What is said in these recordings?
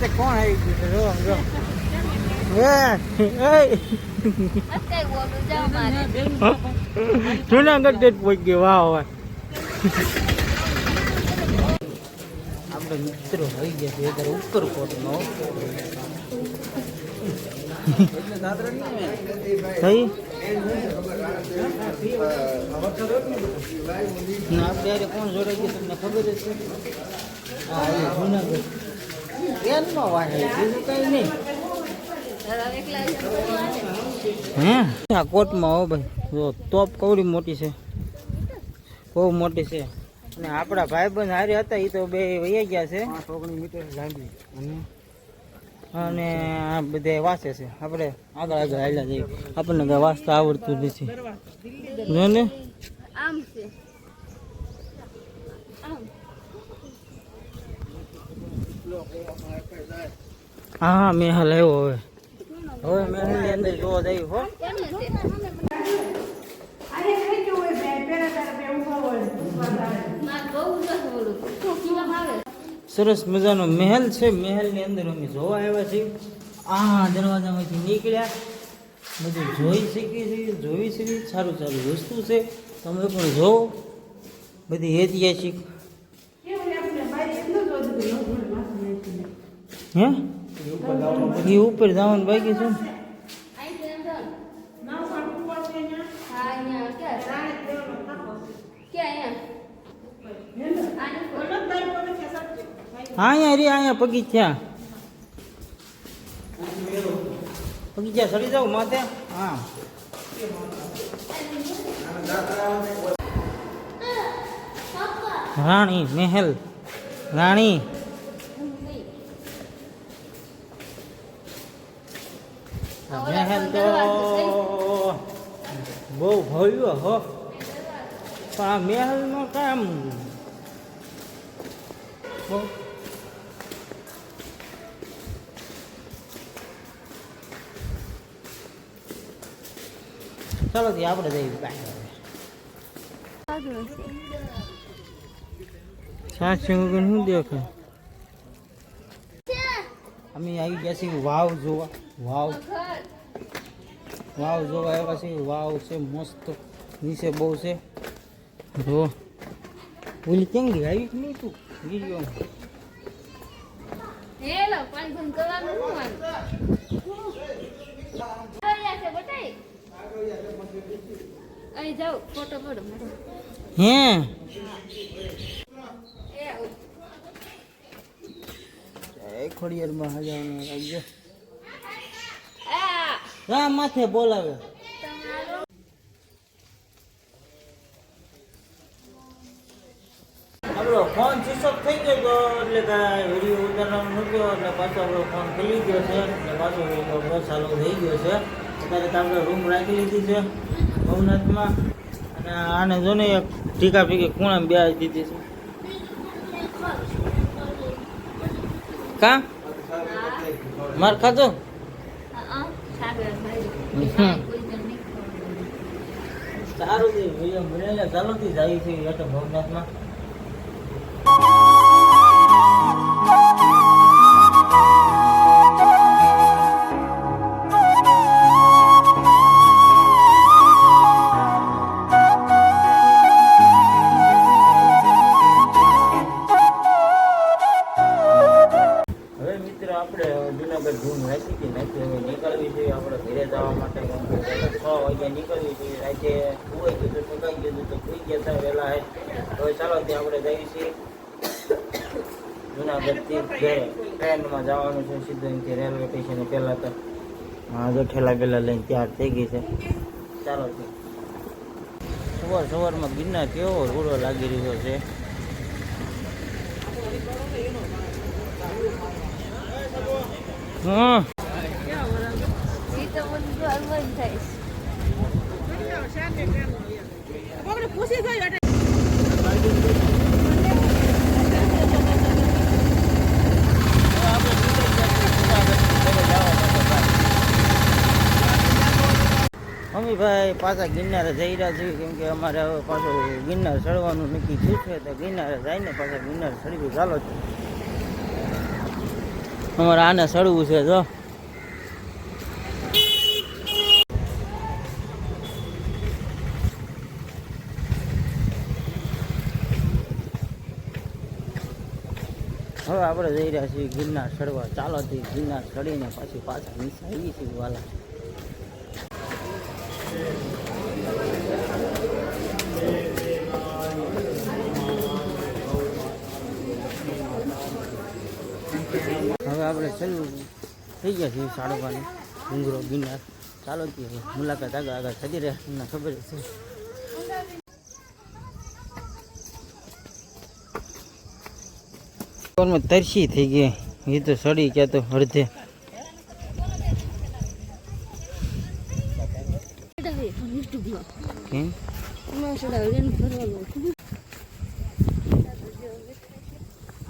માથે કોણ આવી ગયું જો જો. જુનાગઢ જ પહોંચી ગયો. વાહ વાહ. આપણે મિત્રો આવી ગયા છે અત્યારે ઉપરકોટમાં થઈ ના આપણે કોણ જોડાઈ ગયું તમને ખબર જ છે હા જુનાગઢ. ટ્રેનમાં વાહે બીજું કઈ નહીં. હવે એકલા જવાનું હે કોટમાં હો ભાઈ જો તોપ કવડી મોટી છે. બહુ મોટી છે. અને આપણા ભાઈબંધ હારે હતા એ તો બે વૈયા ગયા છે. મીટર લાંબી. અને? આ બધે વાંચે છે. આપણે આગળ આગળ હાલ્યા જઈએ. આપણને કઈ વાંચતા આવડતું નથી. જો ને. આમ છે. હા મેહલ આવ્યો હવે. હવે મેહલની અંદર જોવા જઈએ હો. સરસ મજાનો મહેલ છે. મહેલની અંદર અમે જોવા આવ્યા છીએ. આ દરવાજામાંથી નીકળ્યા. બધું જોઈ શકી છીએ જોઈ શકી. સારું સારું વસ્તુ છે. તમે પણ જોવો. બધી ઐતિહાસિક હે? એ ઉપર જવાનું બાકી છે? હા, અહીંયા રે, અહીંયા બગીચા બગીચા ચડી જાવ માથે. હા. રાણી, મહેલ. રાણી. મહેલ તો. બહુ ભવ્ય, હો. પણ આ મહેલનો કામ બહુ ચાલો થી આપણે જઈએ વગર શું દેખાય? અમે આવી ગયા છીએ વાવ જોવા. વાવ. વાવ જોવા આવ્યા છે વાવ છે મસ્ત. નીચે બહુ છે. જો. ઓલી કેમ ગઈ આવી નહીં તું? વીડિયો હેલો પાણી બંધ કરવાનું શું વાંધો? અહીંયા છે બટાઈ અહીં જાઓ ફોટો પડો મારો. હે? એ આવું. એ ખોડિયારમાં હજારમાં આ માથે બોલાવે. આપણો ફોન સુસક થઈ ગયો તો એટલે કાંઈ વીડિયો ઉતારવાનો નહોતો એટલે પાછો આપણો ફોન ખુલી ગયો છે એટલે પાછો વીડિયો ચાલુ થઈ ગયો છે. અત્યારે તો આપણે રૂમ રાખી લીધી છે, ભવનાથમાં. અને આને જો ને એક ટીકા પીકી ખૂણા બે દીધી છે. કા? માર ખાધો આ સાગર ભાઈ હમ. કોઈ જણ નહીં સારું છે ચાલો થી જાય છે ભવનાથમાં. આપણે જુનાગઢ ધૂમ રાખી હતી નાખી હવે નીકળવી જોઈએ આપણે ઘરે જવા માટે છ વાગ્યા નીકળવી જોઈએ. રાતે સુવાઈ ગયું તો ઠકાઈ ગયું તો સુઈ ગયા હતા, વહેલા હવે ચાલો ત્યાં આપણે જઈએ છીએ. જુનાગઢથી ઘરે. ટ્રેનમાં જવાનું છે, સીધું અહીંથી રેલવે સ્ટેશને પહેલાં તો. હા, જો ઠેલા પેલા લઈને તૈયાર થઈ ગઈ છે. ચાલો સવાર સવારમાં ગિરનાર કેવો રૂડો લાગી રહ્યો છે? હા ઈ તો બધું અલગ થાય છે. મમ્મીભાઈ પાછા ગિરનારે જઈ રહ્યા છીએ, કેમ કે અમારે હવે પાછું ગિરનાર ચડવાનું નક્કી થયું છે, તો ગિરનારે જઈને પાછા ગિરનાર ચડવી ચાલો છે અમારે આને સડવું છે, જો. હવે આપણે જઈ રહ્યા છીએ ગિરનાર ચડવા. ચાલો ગિરનાર ચડીને પછી પાછા નીચે આવી છીએ વાલા. થઈ ગયા છે સાડવાની ડુંગરો ગિરનાર. ચાલો કે મુલાકાત આગળ આગળ થતી રહે. તમને ખબર છે પરમાં તરસી થઈ ગઈ. એ તો સડી ક્યાં તો અડધે. કેમ?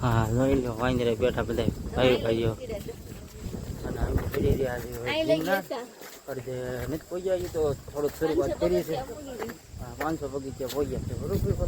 હા જોઈ લો વાંદરે બેઠા બધા ભાઈ ભાઈઓ. અને અમે ચડી રહ્યા છીએ. અડધે નથી પહોંચ્યા તો થોડુંક શરૂઆત કરી છે. પાંચસો બગીચા પહોંચ્યા છે બરોબર?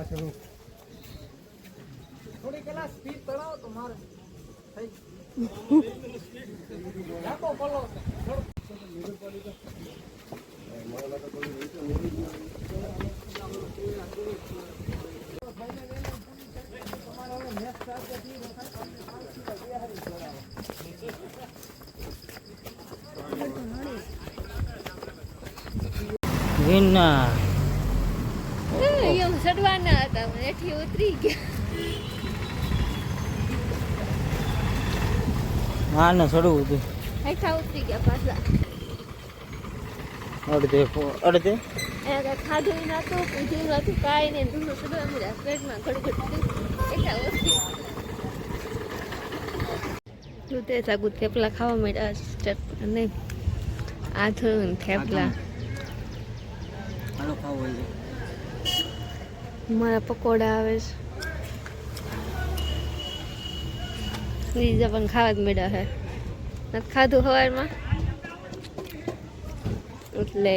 બીજું થોડી બીજું સ્પીડ ચડાવો તો મારે. થઈ. કોટે પલો આવી એમ ચડવાના હતા એથી ઉતરી ગયા. હા ને ચડવું હતું. હેઠા ઉતરી ગયા પાછા. અડધે અડધે? ખાધું નતું પીધું નતું કાંઈ નહીં. ધૂળું ચડવા મળ્યા પેટમાં ગડગડ હેઠા ઉતરી સાગુ થેપલા ખાવા મળ્યા અને આ થયું ને થેપલા. ખાવું હોય મારા પકોડા આવે છે. બીજા પણ ખાવા જ મળ્યા હે. નથી ખાધું સવારમાં એટલે